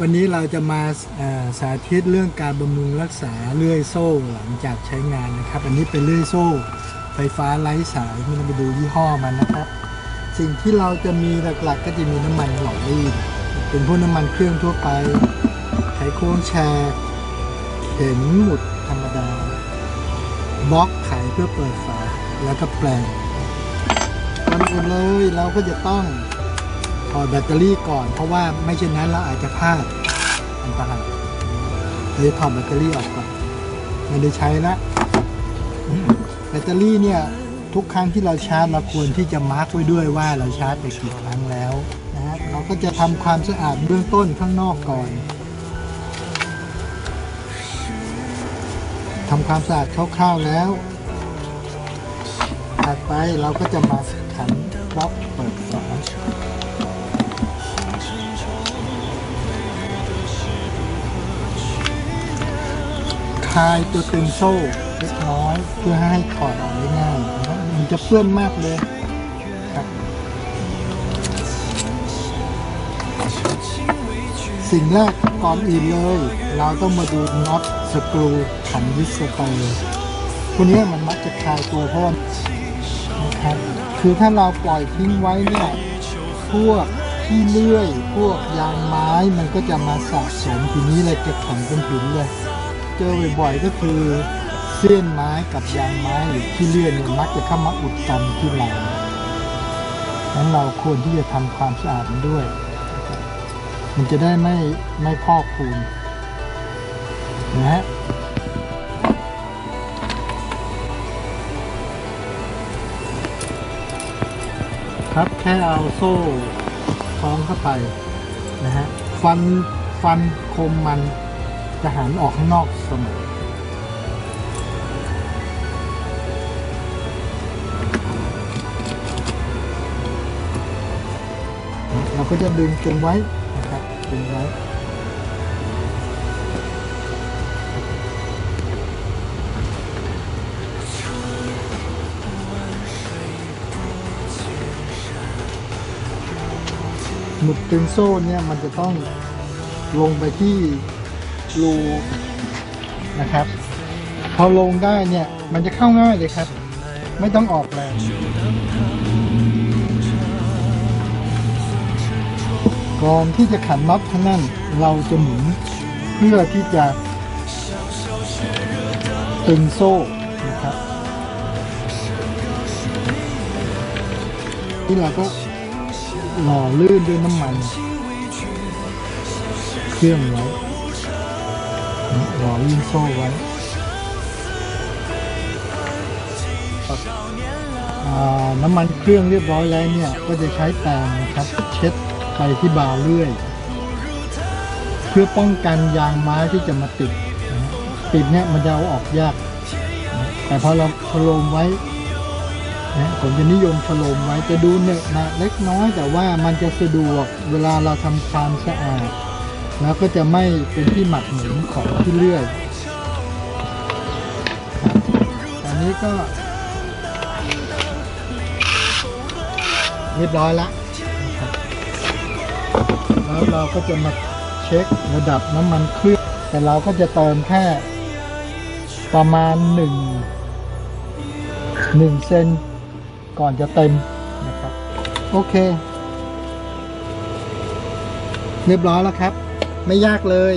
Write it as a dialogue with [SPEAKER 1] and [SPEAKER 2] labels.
[SPEAKER 1] วันนี้เราจะมาสาธิตเรื่องการบำรุงรักษาเลื่อยโซ่หลังจากใช้งานนะครับ อันนี้เป็นเลื่อยโซ่ ไฟฟ้าไร้สายไม่ต้องไปดูยี่ห้อมันนะครับ สิ่งที่เราจะมีหลักๆ ก็จะมีน้ำมันหล่อลื่นเป็นพวกน้ำมันเครื่องทั่วไปไขควงแชร์เข็มหมุดธรรมดาบล็อกไขเพื่อเปิดฝาแล้วก็แปลงก่อนอื่นเลยเราก็จะต้อง อดแบตเตอรี่ก่อน เพราะว่าไม่เช่นนั้นเราอาจจะพลาดอันตรายเราจะถอดแบตเตอรี่ออกก่อนไม่ได้ใช้ละแบตเตอรี่เนี่ยทุกครั้งที่เราชาร์จเราควรที่จะมาร์กไว้ด้วยว่าเราชาร์จไปกี่ครั้งแล้วนะฮะเราก็จะทำความสะอาดเบื้องต้นข้างนอกก่อนทำความสะอาดคร่าวๆแล้วถัดไปเราก็จะมาขันบล็อกเปิดฝา คลายตัวตึงโซ่เล็กน้อย เพื่อให้ถอดออกได้ง่ายนะครับมันจะเปื้อนมากเลยครับสิ่งแรกก่อนอื่นเลย เราต้องมาดูน็อตสกรูขันยึดสเตอร์พวนี้มันมักจะคลายตัวเพราะว่านะครับคือถ้าเราปล่อยทิ้งไว้เนี่ยพวกที่เลื่อย พวกยางไม้มันก็จะมาสะสมทีนี้เลยจะแข็งเป็นหินเลย เจอบ่อยๆก็คือเส้นไม้กับยางไม้หรือที่เลื่อนเนี่ยมักจะเข้ามาอุดตันที่เรานั้นเราควรที่จะทำความสะอาดมันด้วย มันจะได้ไม่ไม่พอกพูนนะฮะครับแค่เอาโซ่คล้องเข้าไปนะฮะฟันฟันคมมัน จะหันออกข้างนอกเสมอเราก็จะดึงจนไว้นะครับดึงไว้หมุดตึงโซ่เนี่ยมันจะต้องลงไปที่ รูนะครับ พอลงได้เนี่ย มันจะเข้าง่ายเลยครับ ไม่ต้องออกแรงก่อนที่จะขันน็อตท่านั้นเราจะหมุนเพื่อที่จะตึงโซ่นะครับที่เราก็หล่อลื่นด้วยน้ำมัน เครื่องไว้ หล่อลื่นโซ่ไว้อ่าน้ำมันเครื่องเรียบร้อยแล้วเนี่ย ก็จะใช้แปรงนะครับ เช็ดไปที่บาเลื่อย เพื่อป้องกันยางไม้ที่จะมาติด ติดเนี่ยมันจะเอาออกยาก แต่พอเราชโลมไว้นะผมจะนิยมชโลมไว้จะดูเนอะหนะเล็กน้อยแต่ว่ามันจะสะดวกเวลาเราทำความสะอาด แล้วก็จะไม่เป็นที่หมักหมมของที่เลื่อยครับอันนี้ก็ เรียบร้อยแล้วนะแล้วเราก็จะมาเช็คระดับน้ำมันเครื่องแต่เราก็จะเติมแค่ประมาณหนึ่งหนึ่งเซนก่อนจะเต็มนะครับ โอเค เรียบร้อยแล้วครับ ไม่ยากเลย